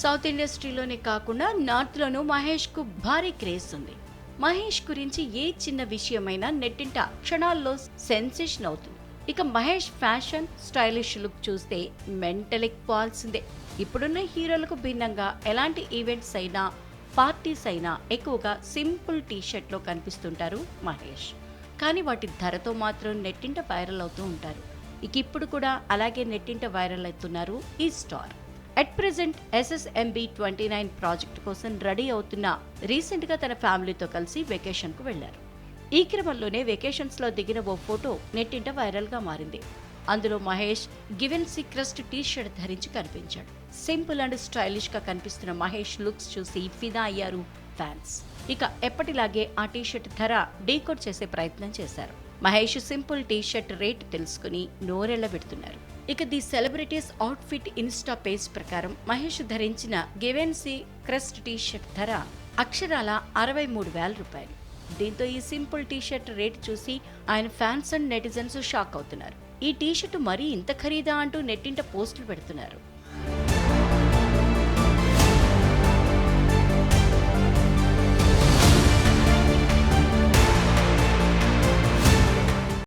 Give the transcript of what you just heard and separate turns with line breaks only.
South ఇండస్ట్రీలోనే కాకుండా నార్త్లోనూ మహేష్కు భారీ craze ఉంది. మహేష్ గురించి ఏ చిన్న విషయమైనా నెట్టింట క్షణాల్లో సెన్సేషన్ అవుతుంది. ఇక మహేష్ ఫ్యాషన్ స్టైలిష్ లుక్ చూస్తే మెంటలిక్ పోవాల్సిందే ఇప్పుడున్న హీరోలకు భిన్నంగా ఎలాంటి ఈవెంట్స్ అయినా పార్టీస్ అయినా ఎక్కువగా సింపుల్ టీషర్ట్లో కనిపిస్తుంటారు మహేష్. కానీ వాటి ధరతో మాత్రం నెట్టింట వైరల్ అవుతూ ఉంటారు. ఇక ఇప్పుడు కూడా అలాగే నెట్టింట వైరల్ అవుతున్నారు ఈ star. At present SSMB twenty nine project కోసం రెడీ అవుతున్న రీసెంట్గా తన ఫ్యామిలీతో కలిసి వెకేషన్కు వెళ్ళారు ఈ క్రమంలోనే వెకేషన్స్లో దిగిన ఓ ఫోటో నెట్టింట వైరల్గా మారింది. అందులో మహేష్ గివెన్ సీక్రెస్ట్ టీ షర్ట్ ధరించి కనిపించాడు. సింపుల్ అండ్ స్టైలిష్గా కనిపిస్తున్న మహేష్ లుక్స్ చూసి ఫిదా అయ్యారు ఫ్యాన్స్. ఇక ఎప్పటిలాగే ఆ టీ షర్ట్ ధర డీకోడ్ చేసే ప్రయత్నం చేశారు. Mahesh simple T shirt rate తెలుసుకుని నోరెళ్ళబెడుతున్నారు ఇక the celebrities outfit Insta page ప్రకారం మహేష్ ధరించిన గివెన్సీ క్రెస్ట్ టీ షర్ట్ ధర అక్షరాల అరవై మూడు వేల రూపాయలు. దీంతో ఈ సింపుల్ టీ షర్ట్ రేట్ చూసి ఆయన ఫ్యాన్స్ అండ్ నెటిజన్స్ షాక్ అవుతున్నారు. ఈ టీ షర్ట్ మరీ ఇంత ఖరీదా అంటూ నెట్టింట పోస్టులు పెడుతున్నారు.